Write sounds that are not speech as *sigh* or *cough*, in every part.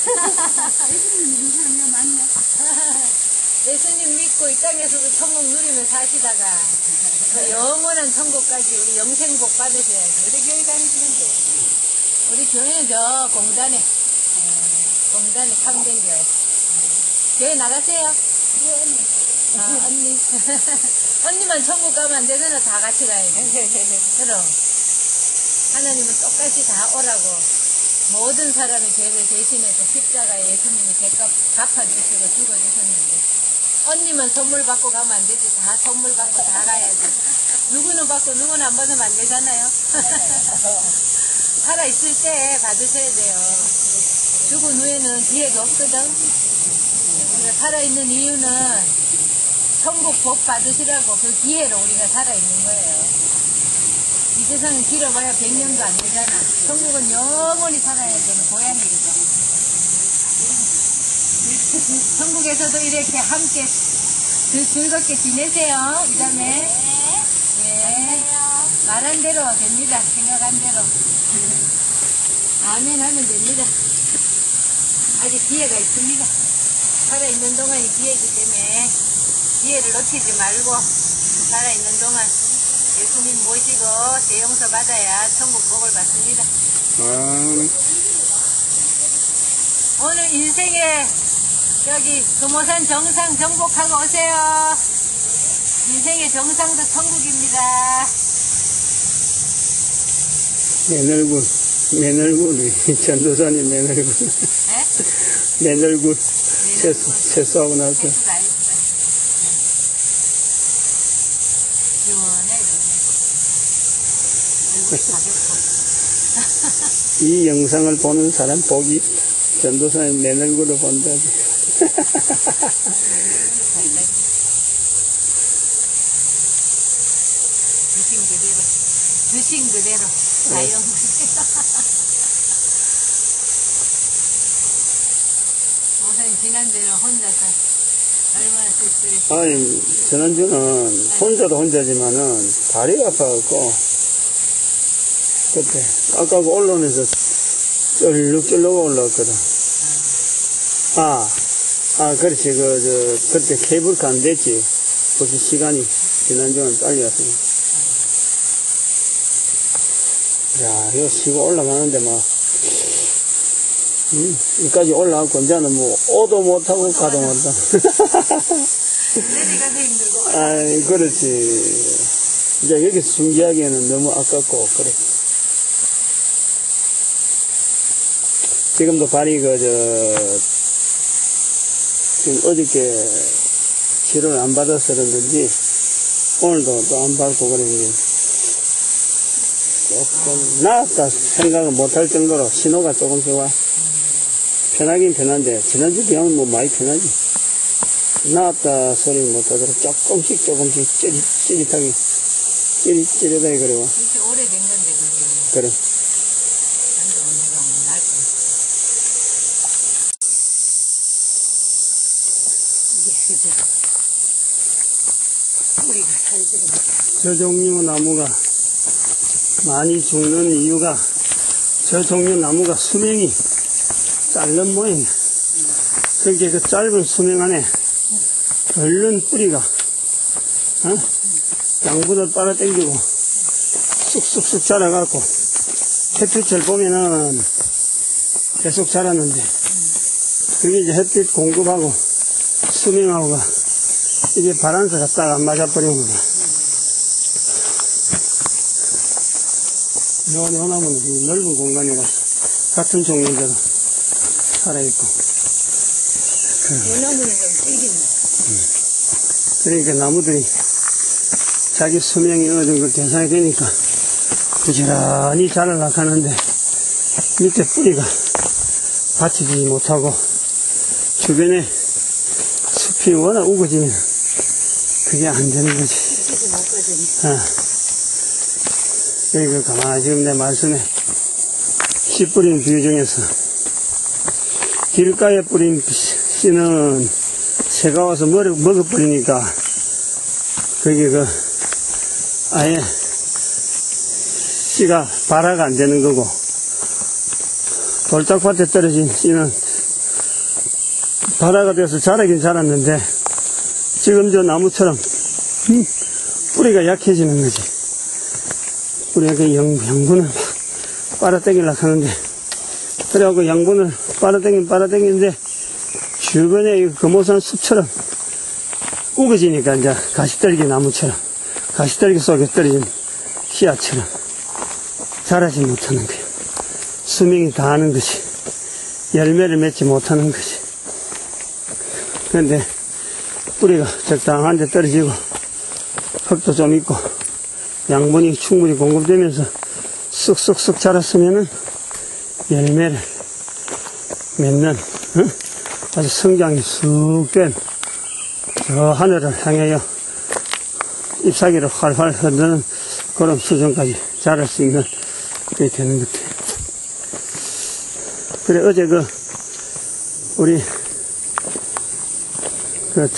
*laughs* 예수님 믿고 이 땅에서도 천국 누리며 사시다가 그 영원한 천국까지 우리 영생복 받으셔야지. 우리 교회 다니시면 돼요. 우리 교회는 저 공단에, 어, 공단에 참된 교회. 교회 나가세요? 아, 언니. *laughs* 언니만 천국 가면 안 되잖아. 다 같이 가야지. *laughs* 그럼. 하나님은 똑같이 다 오라고 모든 사람의 죄를 대신해서 십자가에 예수님이 죄값 갚아주시고 죽어주셨는데 언니만 선물 받고 가면 안 되지. 다 선물 받고 다 가야지. 누구는 받고 누구는 안 받으면 안 되잖아요. *laughs* 살아있을 때 받으셔야 돼요. 죽은 후에는 기회가 없거든. 우리가 살아있는 이유는 천국 복 받으시라고 그 기회로 우리가 살아있는 거예요. 이 세상은 길어봐야 100년도 안 되잖아. 천국은 영원히 살아야 되는 고향이거든. 천국에서도 *laughs* 이렇게 함께 즐- 즐겁게 지내세요. 이 다음에. 예. 말한 대로 됩니다. 생각한 대로. 아멘 하면 됩니다. 아직 기회가 있습니다. 살아있는 동안이 기회이기 때문에 기회를 놓치지 말고 살아있는 동안 예수님 모시고 대용서 받아야 천국 복을 받습니다. 아, 오늘 인생에 여기 금호산 정상 정복하고 오세요. 인생의 정상도 천국입니다. 매널군, 매널군, 전도사님 매널군, 네? 매널군, 세수, 세수하고 나서. 세수 다 했어요. 네. 시원해, 얼굴이 가볍고. 이 영상을 보는 사람 복이 전도사님 매널군을 본다지. 드신 그대로, 드신 그대로, 자연 그대로. 우선 지난주에는 혼자서 얼마나 쓸쓸했어. 아니, 지난주는 혼자도 혼자지만은 다리가 아파갖고, 그때 깎아고 올라오면서 쩔룩쩔룩 올라왔거든. 아, 아, 그렇지. 그, 저, 그때 케이블카 안 됐지. 벌써 시간이 지난주는 빨리 왔으니. 야, 이거 쉬고 올라가는데 막, 음, 여기까지 올라왔고, 이제는 뭐, 오도 못하고 가도 못하고. 내리가서 힘들고. *laughs* 아이, 그렇지. 이제 여기서 중지하기에는 너무 아깝고, 그래. 지금도 발이 그, 저, 지금 어저께 치료를 안 받아서 그런지, 오늘도 또 안 받고 그랬는데, 조금 나았다 생각을 못할 정도로 신호가 조금씩 와. 편하긴 편한데, 지난주 비하면 뭐 많이 편하지. 나왔다 소리 못하도록 조금씩 조금씩 찌릿, 찌릿하게, 찌릿찌릿하게 그래 와. 이렇게 오래된 건데, 그게. 그래. 한도 언니가 날 거. 이게 그죠. 우리가 살들은 저 종류 나무가 많이 죽는 이유가 저 종류 나무가 수명이 짧은 모양이야. 그렇게 그 짧은 수명 안에 얼른 뿌리가, 어? 양부들 빨아당기고 쑥쑥쑥 자라갖고 햇빛을 보면은 계속 자랐는데 그게 이제 햇빛 공급하고 수명하고가 이게 딱안 맞아버리는 거야. 요, 요 나무는 이 넓은 공간이라 같은 종류대로 살아있고. 대나무는 좀 찌겠네. 그러니까 나무들이 자기 수명이 어느 정도 대상이 되니까 부지런히 자라 나가는데 밑에 뿌리가 받치지 못하고 주변에 숲이 워낙 우거지면 그게 안 되는 거지. 찌 아. 그러니까 가만히 지금 내 말씀에 씨 뿌린 비유 중에서 길가에 뿌린 씨는 새가 와서 먹어, 먹어버리니까 그게 그 아예 씨가 발화가 안 되는 거고 돌짝밭에 떨어진 씨는 발화가 돼서 자라긴 자랐는데 지금 저 나무처럼 음, 뿌리가 약해지는 거지. 뿌리가 그 영, 양분을 막 빨아당기려고 하는데 그래갖고 양분을 빨아당긴 빨아당기는데 주변에 이 금오산 숲처럼 우거지니까 이제 가시떨기 나무처럼 가시떨기 속에 떨어진 씨앗처럼 자라지 못하는 거예요. 수명이 다하는 것이 열매를 맺지 못하는 것이 그런데 뿌리가 적당한 데 떨어지고 흙도 좀 있고 양분이 충분히 공급되면서 쑥쑥쑥 자랐으면은 열매를 맺는 어? 아주 성장이 쑥된 저 하늘을 향하여 잎사귀를 활활 흔드는 그런 수준까지 자랄 수 있는 그게 되는 것 같아요. 그래 어제 그 우리 그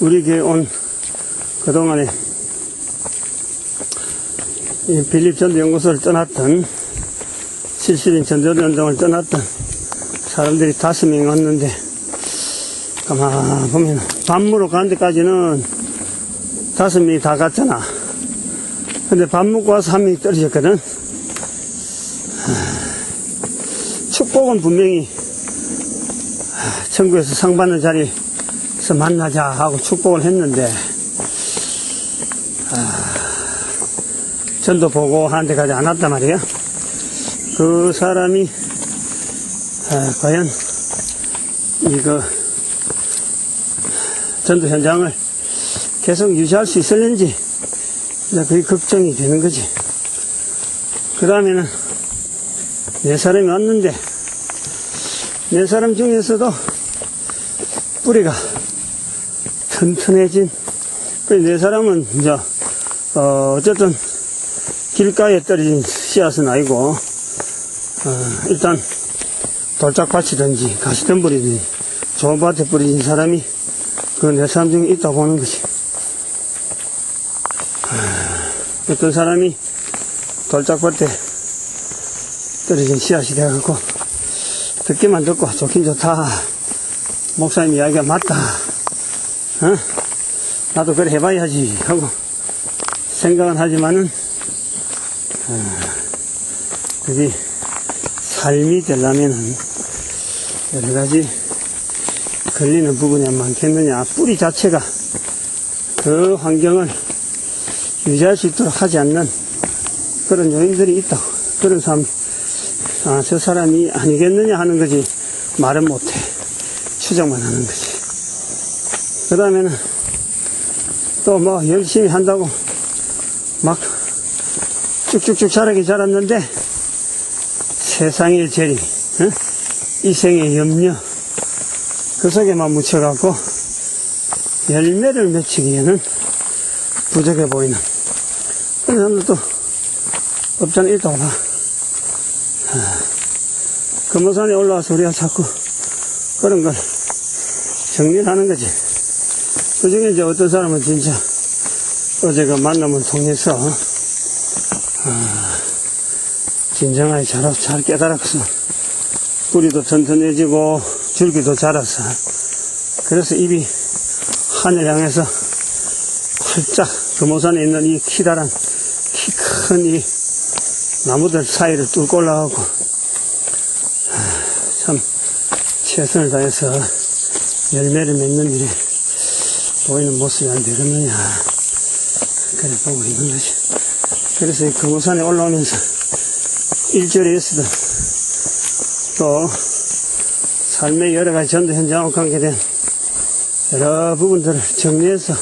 우리 교회 온 그동안에 이 빌립 전도 연구소를 떠났던 70인 전도연동을 떠났던 사람들이 다섯 명이 왔는데 가만 보면 밤무로 간 데까지는 다섯 명이 다 갔잖아. 근데 밥 먹고 와서 한 명이 떨어졌거든. 축복은 분명히 천국에서 상 받는 자리에서 만나자 하고 축복을 했는데 전도 보고 하는 데까지 안 왔단 말이야. 그 사람이 아, 과연 이거 전도 현장을 계속 유지할 수 있을는지 그게 걱정이 되는 거지. 그 다음에는 네 사람이 왔는데 네 사람 중에서도 뿌리가 튼튼해진 그네 사람은 이제 어, 어쨌든 길가에 떨어진 씨앗은 아니고 어, 일단 돌짝밭이든지 가시덤불이든지 좋은 밭에 뿌려진 사람이 그네 사람 중에 있다 보는 거지. 아, 어떤 사람이 돌짝밭에 떨어진 씨앗이 돼갖고 듣기만 듣고 좋긴 좋다. 목사님 이야기가 맞다. 어? 나도 그래 해봐야지 하고 생각은 하지만은 어, 그게 삶이 되려면은 여러 가지 걸리는 부분이 많겠느냐. 뿌리 자체가 그 환경을 유지할 수 있도록 하지 않는 그런 요인들이 있다고. 그런 사람, 아, 저 사람이 아니겠느냐 하는 거지. 말은 못해. 추정만 하는 거지. 그 다음에는 또 뭐 열심히 한다고 막 쭉쭉쭉 자라게 자랐는데 세상의 재리, 어? 이생의 염려, 그 속에만 묻혀갖고 열매를 맺히기에는 부족해 보이는 그런 사람들도 없잖아 있다고 봐. 금호산에 올라와서 우리가 자꾸 그런 걸 정리를 하는 거지. 그 중에 이제 어떤 사람은 진짜 어제 그 만남을 통해서 아, 진정하게 잘, 잘 깨달았어. 뿌리도 튼튼해지고 줄기도 자라서 그래서 입이 하늘 향해서 활짝 금호산에 있는 이 키다란 키 큰 이 나무들 사이를 뚫고 올라가고 참 최선을 다해서 열매를 맺는 일에 보이는 모습이 안 되겠느냐 그래 보고 있는 것이 그래서 이 금호산에 올라오면서 일절에서도 또 삶의 여러 가지 전도 현장과 관계된 여러 부분들을 정리해서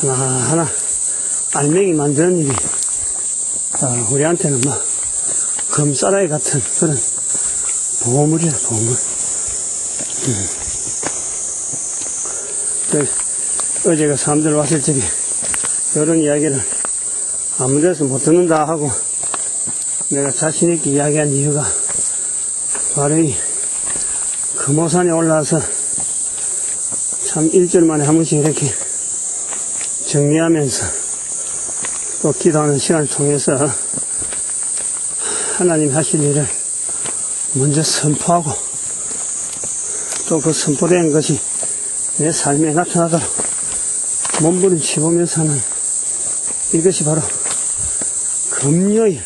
하나하나 알맹이 만드는 일이 어, 우리한테는 뭐 금싸라기 같은 그런 보물이야 보물 음. 그 어제가 사람들 왔을 적에 이런 이야기를 아무 데서 못 듣는다 하고 내가 자신있게 이야기한 이유가 바로 이 금호산에 올라와서 참 일주일 만에 한 번씩 이렇게 정리하면서 또 기도하는 시간을 통해서 하나님 하실 일을 먼저 선포하고 또 그 선포된 것이 내 삶에 나타나도록 몸부림치보면서 하는 이것이 바로 금요일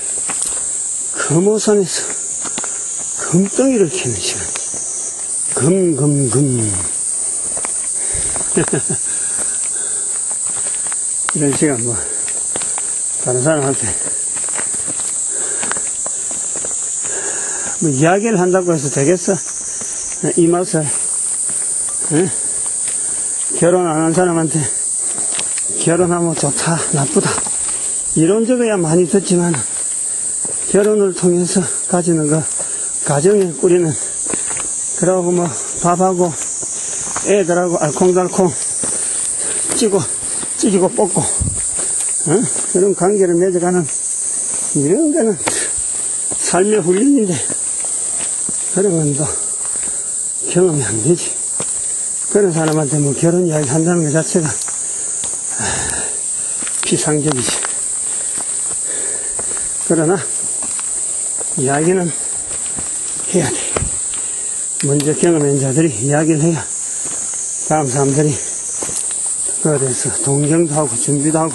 금오산에서 금덩이를 캐는 시간 금금금 *laughs* 이런 시간 뭐 다른 사람한테 뭐 이야기를 한다고 해서 되겠어? 이 맛을 응? 결혼 안 한 사람한테 결혼하면 좋다 나쁘다 이론적이야 많이 듣지만 결혼을 통해서 가지는 거 가정에 꾸리는 그러고 뭐 밥하고 애들하고 알콩달콩 찌고 찌지고 뽑고 어? 그런 관계를 맺어가는 이런 거는 삶의 훈련인데 그런 건 또 경험이 안 되지 그런 사람한테 뭐 결혼 이야기 한다는 것 자체가 아, 비상적이지 그러나 이야기는 해야 돼 먼저 경험한 자들이 이야기를 해야 다음 사람들이 그거에 대해서 동경도 하고 준비도 하고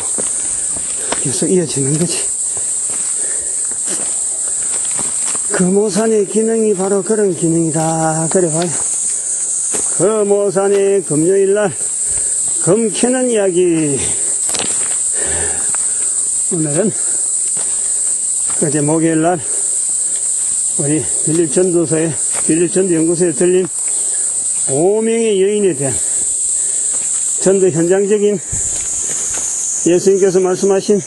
계속 이어지는 거지. 금오산의 기능이 바로 그런 기능이다. 그래 봐요. 금오산의 금요일날 금 캐는 이야기. 오늘은 어제 목요일 날 우리 빌립 전도서에 빌립 전도 연구소에 들린 5명의 여인에 대한 전도 현장적인 예수님께서 말씀하신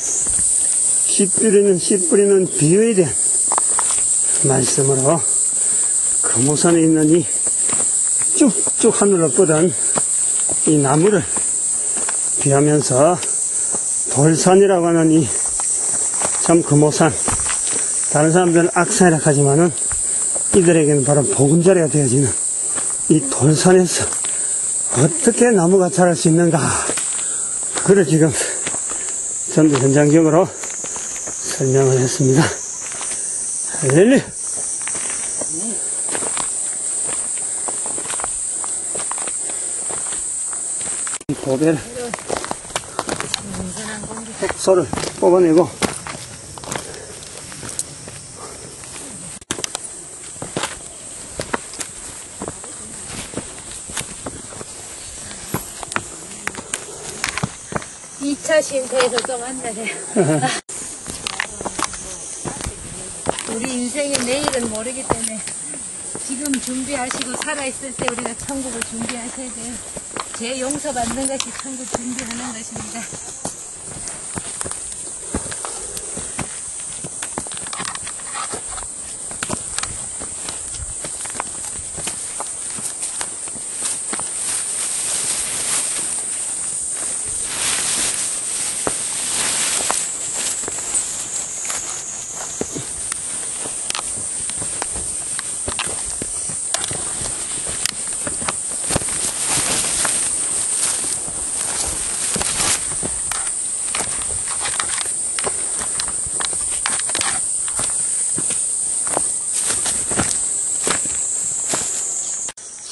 씨 뿌리는 씨 뿌리는 비유에 대한 말씀으로 금오산에 있는 이 쭉쭉 하늘로 뻗은 이 나무를 비하면서 돌산이라고 하는 이 참 금오산 다른 사람들은 악산이라 하지만은 이들에게는 바로 보금자리가 되어지는 이 돌산에서 어떻게 나무가 자랄 수 있는가 그걸 지금 전도 현장적으로 설명을 했습니다. 할렐루야! 고배를 소를 뽑아내고 쉼터에서 또 만나네. 우리 인생의 내일은 모르기 때문에 지금 준비하시고 살아있을 때 우리가 천국을 준비하셔야 돼요. 죄 용서받는 것이 천국 준비하는 것입니다.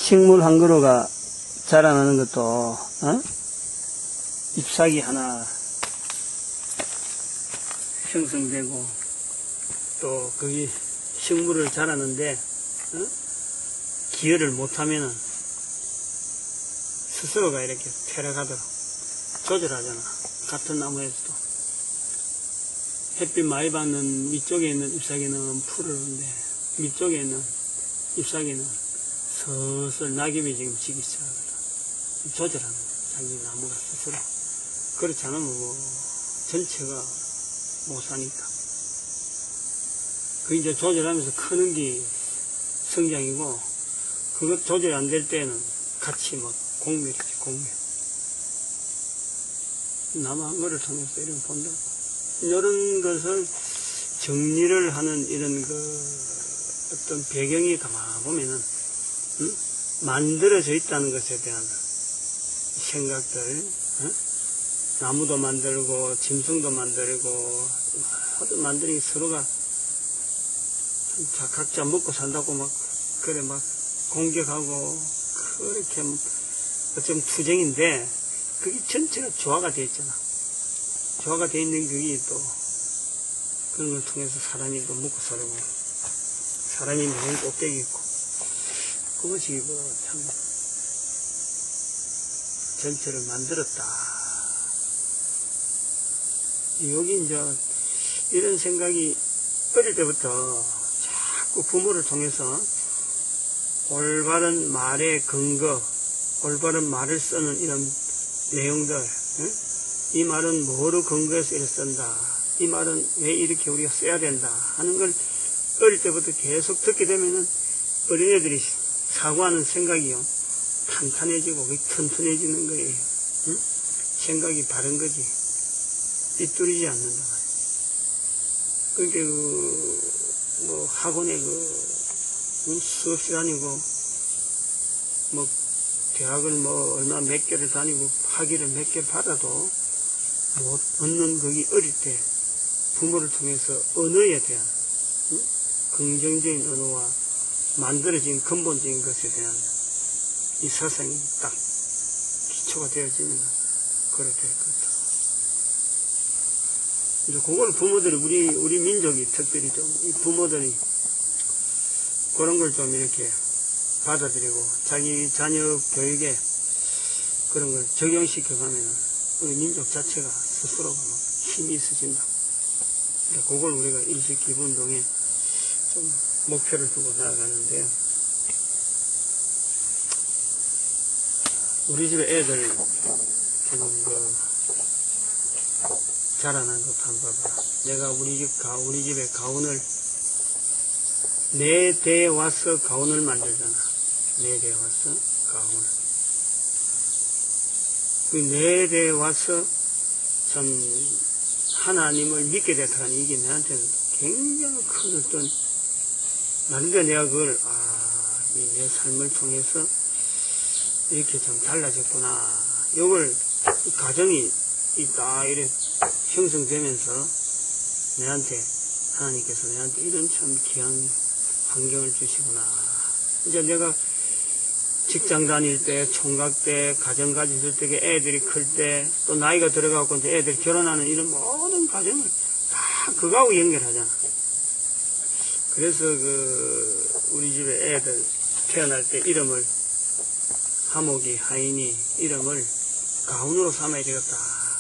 식물 한 그루가 자라나는 것도 어? 잎사귀 하나 형성되고 또 거기 식물을 자라는데 어? 기여를 못하면은 스스로가 이렇게 퇴락하도록 조절하잖아 같은 나무에서도 햇빛 많이 받는 위쪽에 있는 잎사귀는 푸르는데 밑쪽에 있는 잎사귀는 슬슬 낙엽이 지금 지기. 조절하는 거야. 자기 나무가 스스로. 그렇지 않으면 뭐, 전체가 못 사니까. 그 이제 조절하면서 크는 게 성장이고, 그것 조절이 안 될 때는 같이 막 공멸이지, 공멸. 나무 한 거를 통해서 이런 본다. 이런 것을 정리를 하는 이런 그 어떤 배경이 가만 보면은 응? 만들어져 있다는 것에 대한 생각들, 응? 나무도 만들고, 짐승도 만들고, 하도 만드는 게 서로가 자- 각자 먹고 산다고 막, 그래 막 공격하고, 그렇게 좀 투쟁인데 그게 전체가 조화가 되어 있잖아. 조화가 되어 있는 그게 또 그런 걸 통해서 사람이 또 먹고 살고 사람이 맨 꼭대기 있고 그것이 뭐참 전체를 만들었다. 여기 이제 이런 생각이 어릴 때부터 자꾸 부모를 통해서 올바른 말의 근거, 올바른 말을 쓰는 이런 내용들, 응? 이 말은 뭐로 근거해서 이렇게 쓴다. 이 말은 왜 이렇게 우리가 써야 된다. 하는 걸 어릴 때부터 계속 듣게 되면은 어린애들이 사고하는 생각이요. 탄탄해지고 튼튼해지는 거예요. 응? 생각이 바른 거지. 삐뚤이지 않는다 말이야. 그러니까 그, 뭐 학원에 그 응? 수없이 다니고 뭐 대학을 뭐 얼마 몇 개를 다니고 학위를 몇 개 받아도 못 얻는 거기 어릴 때 부모를 통해서 언어에 대한 응? 긍정적인 언어와 만들어진 근본적인 것에 대한 이 사상이 딱 기초가 되어지면 그렇게 될 것이다. 이제 그걸 부모들이 우리 우리 민족이 특별히 좀이 부모들이 그런 걸 좀 이렇게 받아들이고 자기 자녀 교육에 그런 걸 적용시켜 가면 우리 민족 자체가 스스로가 막 힘이 있어진다. 이제 그걸 우리가 일식 기분동에 좀 목표를 두고 나아가는데요. 우리 집에 애들 지금 그 자라난 것 한번 봐봐. 내가 우리 집 가, 우리 집에 가훈을 네대 와서 가훈을 만들잖아. 네대 와서 가훈을. 그네 대 와서 참 하나님을 믿게 됐다니 이게 나한테는 굉장히 큰 어떤 나름대로 내가 그걸 아, 이 내 삶을 통해서 이렇게 좀 달라졌구나. 이걸 이 가정이 있다 이래 형성되면서 내한테 하나님께서 내한테 이런 참 귀한 환경을 주시구나. 이제 내가 직장 다닐 때, 총각 때, 가정 가졌을 때, 애들이 클 때, 또 나이가 들어가고 이제 애들 결혼하는 이런 모든 과정을 다 그거하고 연결하잖아. 그래서 그 우리 집에 애들 태어날 때 이름을 하목이 하인이 이름을 가훈으로 삼아야 되겠다.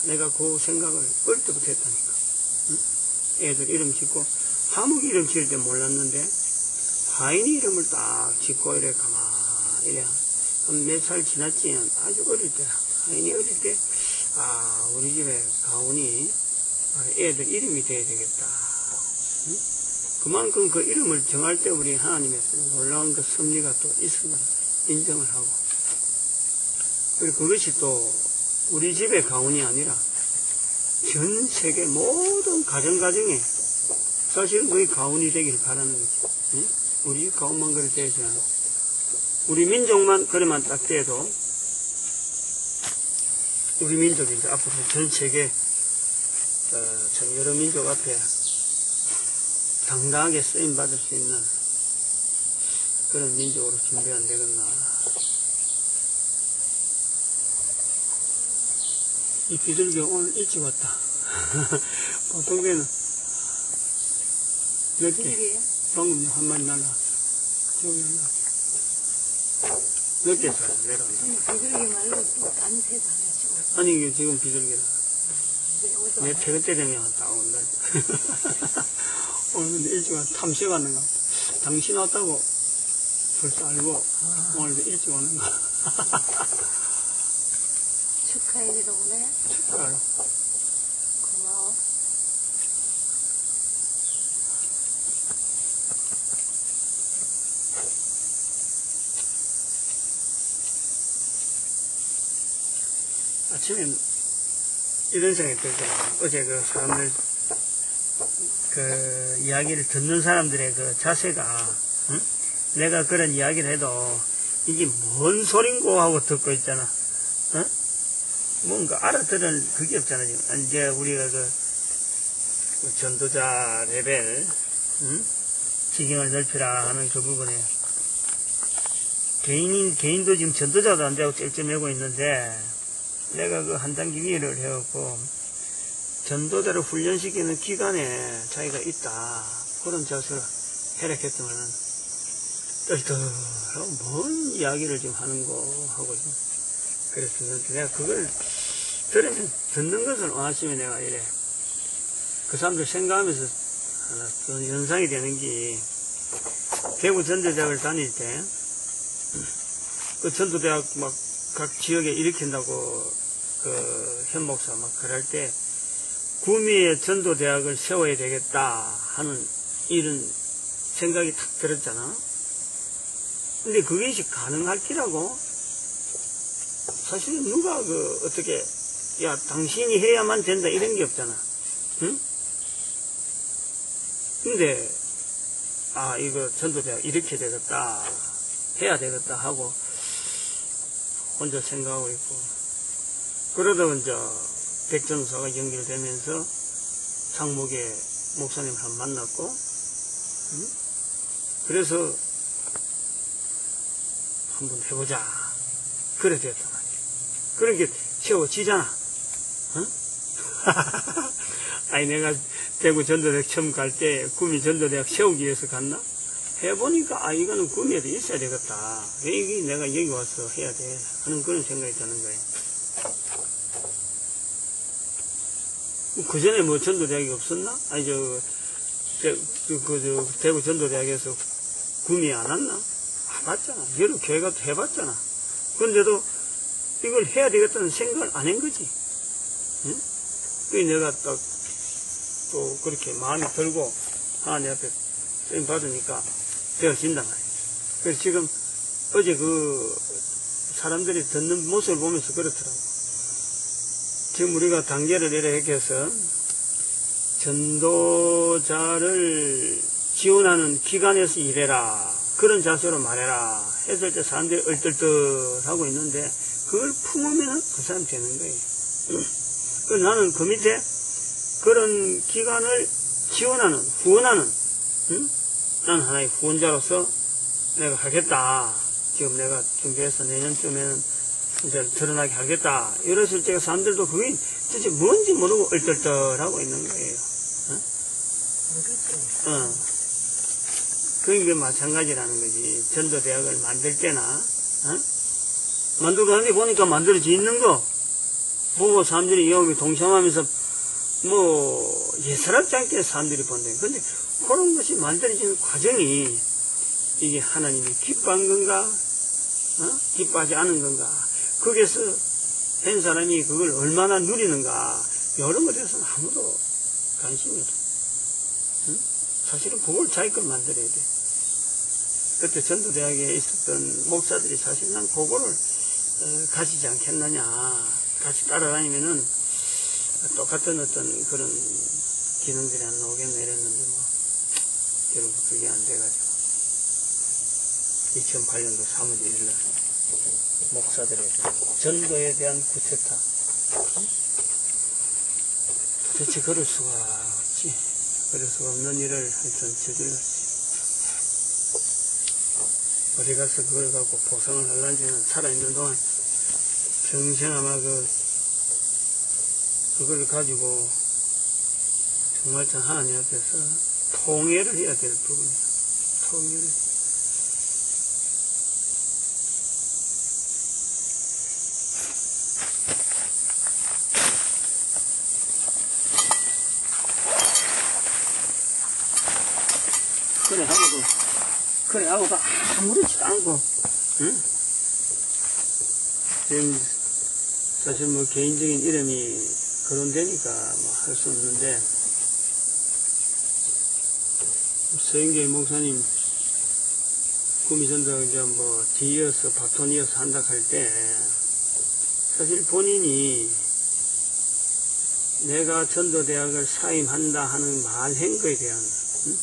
내가 그 생각을 어릴 때부터 했다니까. 응? 애들 이름 짓고 하목 이름 지을 때 몰랐는데 하인이 이름을 딱 짓고 이래 가만 이래 몇 살 지났지 아주 어릴 때 하인이 어릴 때 아 우리 집에 가훈이 애들 이름이 돼야 되겠다. 응? 그만큼 그 이름을 정할 때 우리 하나님의 놀라운 그 섭리가 또 있음을 인정을 하고 그리고 그것이 또 우리 집의 가훈이 아니라 전 세계 모든 가정 가정에 사실은 거의 가훈이 되기를 바라는 거지. 응? 우리 집 가훈만 되지 않아. 우리 민족만 그래만 딱 돼도 우리 민족이 이제 앞으로 전 세계 어, 참 여러 민족 앞에 당당하게 쓰임 받을 수 있는 그런 민족으로 준비 안 되겠나. 이 비둘기 오늘 일찍 왔다. *laughs* 보통 때는 몇 개? 방금 한 마리 날라왔어. 저기 날라왔어. 몇개 살아, 내려온다. 아니, 비둘기 말고 또 다른 새도 하나 치고. 아니, 이게 지금 비둘기라. 어디서 내? 퇴근 때 되면 딱 온다. 오늘 근데 일찍 와서 탐시 갔는 것 같아. 당신 왔다고 벌써 알고 아. 오늘도 일찍 오는 거. 축하해주러 오네? 축하로. 고마워. 아침에 이런 생각이 들더라고요. 어제 그 사람들, 그 이야기를 듣는 사람들의 그 자세가, 응? 내가 그런 이야기를 해도 이게 뭔 소린고 하고 듣고 있잖아. 응? 뭔가 알아들을 그게 없잖아, 지금. 이제 우리가 그, 그 전도자 레벨, 응? 지경을 넓히라 하는 그 부분에 개인인, 개인도 지금 전도자도 안 되고 쩔쩔매고 있는데, 내가 그 한 단계 위를 해갖고, 전도자를 훈련시키는 기간에 자기가 있다. 그런 자세로 해락했더만은, 떨떨하고 뭔 이야기를 지금 하는 거 하고 좀 그랬었는데, 내가 그걸 들으면, 듣는 것을 원하시면 내가 이래. 그 사람들 생각하면서 하나 또 연상이 되는 게, 대구 전도대학을 다닐 때, 그 전도대학 막 각 지역에 일으킨다고 그 현목사 막 그럴 때 구미에 전도대학을 세워야 되겠다 하는 이런 생각이 탁 들었잖아. 근데 그것이 가능할 기라고 사실 누가 그 어떻게 야 당신이 해야만 된다 이런 게 없잖아. 응? 근데 아 이거 전도대학 이렇게 되겠다 해야 되겠다 하고 혼자 생각하고 있고 그러다가 이제 백전사가 연결되면서 장목의 목사님을 한번 만났고 응? 그래서 한번 해보자 그래 됐단 말이야 세워지잖아 응? *laughs* 아니 내가 대구 전도대학 처음 갈 때 구미 전도대학 세우기 위해서 갔나? 해보니까 아 이거는 구미에도 있어야 되겠다. 이게 내가 여기 와서 해야 돼 하는 그런 생각이 드는 거예요. 그 전에 뭐 전도대학이 없었나? 아니 저, 대, 그, 그, 저 대구 전도대학에서 구미에 안 왔나? 아 봤잖아. 여러 교회가 해봤잖아. 그런데도 이걸 해야 되겠다는 생각을 안 한 거지. 응? 그게 내가 딱 또 그렇게 마음이 들고 하나님 앞에 쓰임 받으니까 되어진단 말이에요. 그래서 지금 어제 그 사람들이 듣는 모습을 보면서 그렇더라고. 지금 우리가 단계를 이렇게 해서 전도자를 지원하는 기관에서 일해라. 그런 자세로 말해라. 했을 때 사람들이 얼떨떨하고 있는데 그걸 품으면 그 사람 되는 거예요. *clears throat* 그 나는 그 밑에 그런 기관을 지원하는, 후원하는, 응? 난 하나의 후원자로서 내가 하겠다. 지금 내가 준비해서 내년쯤에는 이제 드러나게 하겠다. 이랬을 때 사람들도 그게 도대체 뭔지 모르고 얼떨떨하고 있는 거예요. 응? 어. 그게 마찬가지라는 거지. 전도대학을 만들 때나, 어? 만들고 하는데 보니까 만들어져 있는 거, 보고 사람들이 여기 동참하면서 뭐 예사롭지 않게 사람들이 본다. 근데 그런 것이 만들어지는 과정이 이게 하나님이 기뻐한 건가? 어? 기뻐하지 않은 건가? 거기에서 한 사람이 그걸 얼마나 누리는가? 이런 것에 대해서는 아무도 관심이 없어. 응? 사실은 그걸 자기 걸 만들어야 돼. 그때 전도대학에 있었던 목사들이 사실 난 그거를 어, 가지지 않겠느냐. 같이 따라다니면은 똑같은 어떤 그런 기능들이 안 나오겠네 이랬는데 뭐 결국 그게 안 돼가지고 2008년도 3월 1일 날 목사들의 전도에 대한 구태타. 도대체 그럴 수가 없지. 그럴 수가 없는 일을 하여튼 저질렀지 어디 가서 그걸 갖고 보상을 하려는지는 살아있는 동안 평생 아마 그 그걸 가지고 정말 참 하나님 앞에서 통회를 해야 될 부분이에요. 통회를. 그래 하고도 그래 하고도 아무렇지도 않고 응? 지금 사실 뭐 개인적인 이름이 거론되니까 뭐 할 수 없는데 서인계 목사님 구미전도 이제 뭐 뒤이어서 바톤 이어서 한다 할 때 사실 본인이 내가 전도대학을 사임한다 하는 말한 거에 대한 응?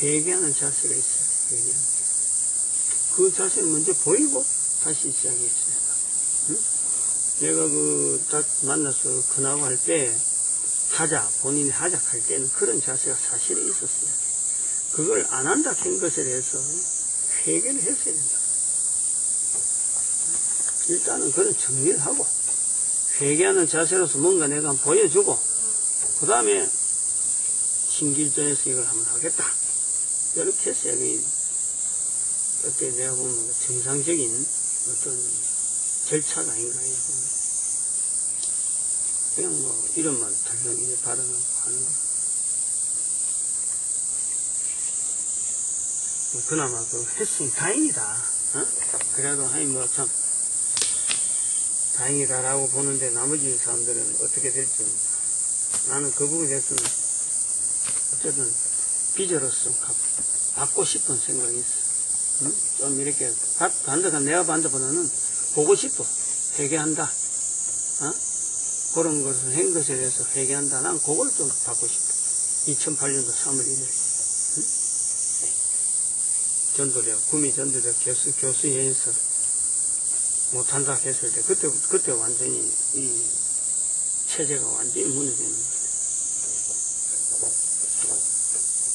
회개하는 자세가 있어요. 회개하는. 그 자세를 먼저 보이고 다시 시작했어요. 응? 내가 그, 딱 만나서 근하고 할 때, 하자, 본인이 하자 할 때는 그런 자세가 사실에 있었어요. 그걸 안 한다 한 것에 대해서 회개를 했어야 된다. 일단은 그런 정리를 하고 회개하는 자세로서 뭔가 내가 보여주고 그 다음에 신길전에서 이걸 한번 하겠다 이렇게 해서 여기 어때 내가 보면 그 정상적인 어떤 절차가 아닌가 이거 그냥 뭐 이름만 덜렁 이제 받아놓고 하는 거 뭐 그나마 그 했으니 다행이다 어? 그래도 하이 뭐참 다행이다라고 보는데 나머지 사람들은 어떻게 될지 나는 그 부분에 대해서는 어쨌든 비저로서 가- 받고 싶은 생각이 있어. 응? 좀 이렇게 받, 반드가 내가 반드보다는 보고 싶어. 회개한다. 어? 그런 것을 한 것에 대해서 회개한다. 난 그걸 좀 받고 싶어. 2008년도 3월 1일. 응? 전도력, 구미 전도력 교수, 교수회에서 못한다 했을 때, 그때, 그때 완전히 이 체제가 완전히 무너지는.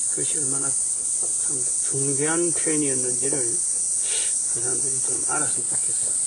그것이 얼마나 참 중대한 표현이었는지를 그 사람들이 좀 알았으면 좋겠어. 성